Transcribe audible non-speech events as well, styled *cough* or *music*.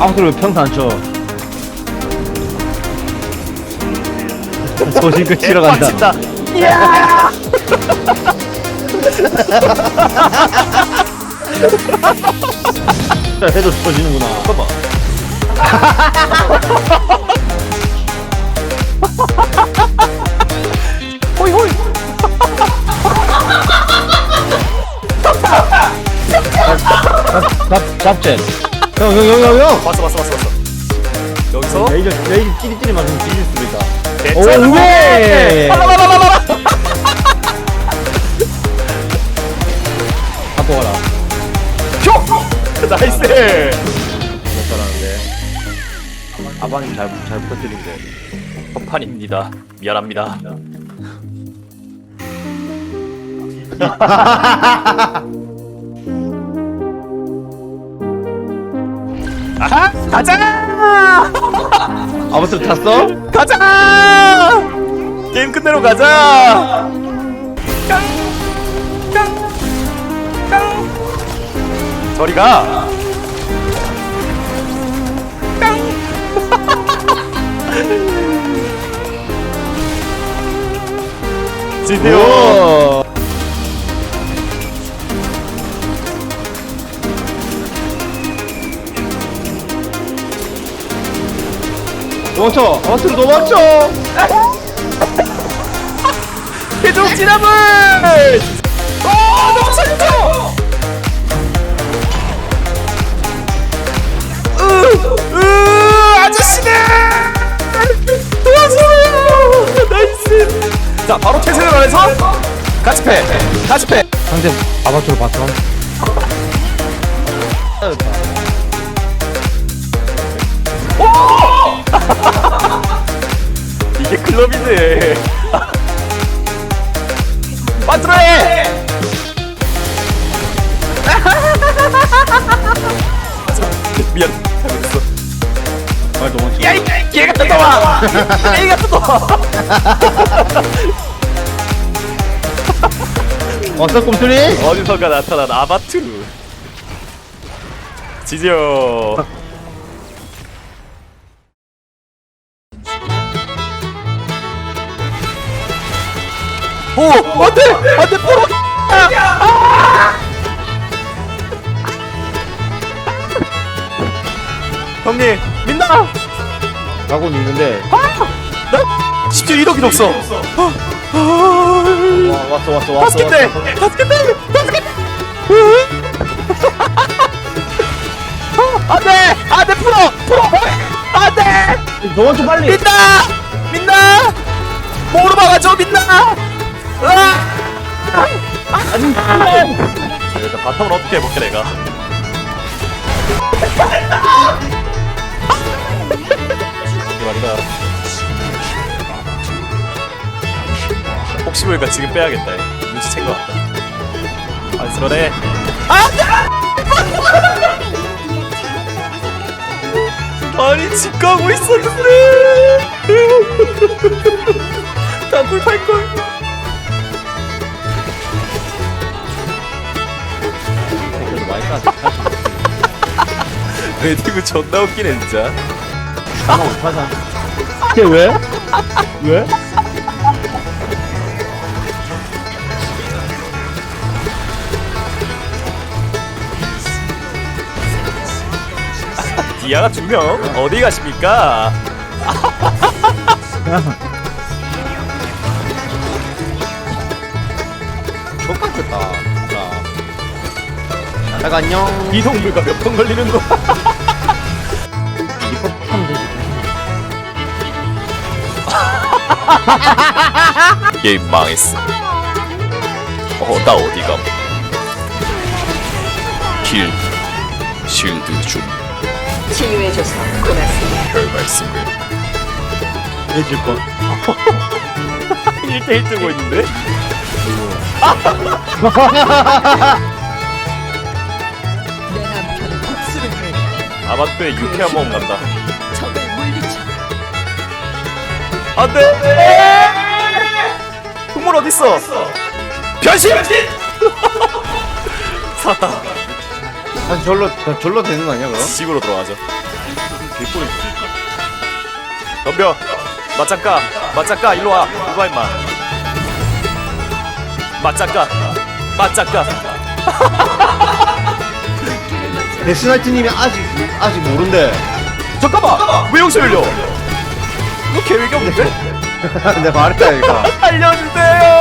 아무튼 왜 평소 안 쳐? 소신 끝이러 간다. 빡친다. 자, 해도 터지는구나. 잠깐만. 호이 호이. 잡, 잡젠. 형, 형, 형, 형, 형! 봤어 봤어 봤어 봤어. 여기서 레이저, 레이저 찌릿찌릿 맞으면 뒤질 수도 있다. 괜찮아. 오, 우회! 갖고 가라. 표. 나이스. 잘하는데. 아방님 잘, 잘 부탁드립니다. 허판입니다. 미안합니다. *laughs* 아하! 가자! *laughs* 아무튼 탔어? 가자! 게임 끝내러 가자! 깡! 깡! 깡! 저리 가! 깡! 드디어 오! 도망쳐! 아무튼 도망쳐! 해적 진압을! 어, 너무 살려줘! 으, 으, 아저씨들! 도와줘요! 나이스! 자, 바로 태세를 안해서 같이 패! 같이 패! 상대 아바트로 봤어? 이게 클럽이네. *laughs* 빠트라해! *laughs* 미안, 잘못했어. 빨리 도망쳐. 야, 이개 같은 놈아! 개 같은 놈아! 왔어, 꿈틀이? 어디선가 나타난 아바투르. 지지요. *laughs* 오, 안돼, 안돼, 포로. 형님, 민나. 가고 있는데. 나 심지어 1억이 없어. 와, 왔어, 왔어, 왔어. 바스켓 대, 왔어. 바스켓 대, 바스켓. 안돼, 안돼, 풀어, 풀어. 안돼. 도망쳐, 빨리! 민나! 민나! 뭐로 막아줘 민나! 일단 바텀은 어떻게 해볼게 내가. 말이다. 혹시 모르니까 지금 빼야겠다. 얘. 눈치챈 것 같다. 안쓰러네. 아니 집 가고 있었는데 레디브 존나 웃기네 진짜 못하자. 걔 왜? 왜? 디아가 두명 어디 가십니까? *laughs* 족같겠다. 자. 자, 안녕. 이동물과 몇번 걸리는 거 *laughs* 게임 망했어 어 나 어디가 길 쉴드 중 치유해줘서 고맙습니다. 별 말씀을 해줄 거. *laughs* 1대1 뜨고 있는데? 내 남편은 복수를 해. 아바트의 유쾌한 모험 간다 안돼. 흑물 어딨어? 변신! 살았다 *laughs* 난 절로, 난 절로 되는 거 아니야, 그럼? 집으로 들어가죠. 개꿀이 덤벼. 맞짱까 맞짱까 일로와. 일로와 임마. 맞짱까 맞짱까 데스나이트님이 *laughs* 아직 아직 모른대. 잠깐만! 왜 여기서 열려 이거 계획이 없는데? *laughs* 내가 말했다 이거 *laughs* 알려주세요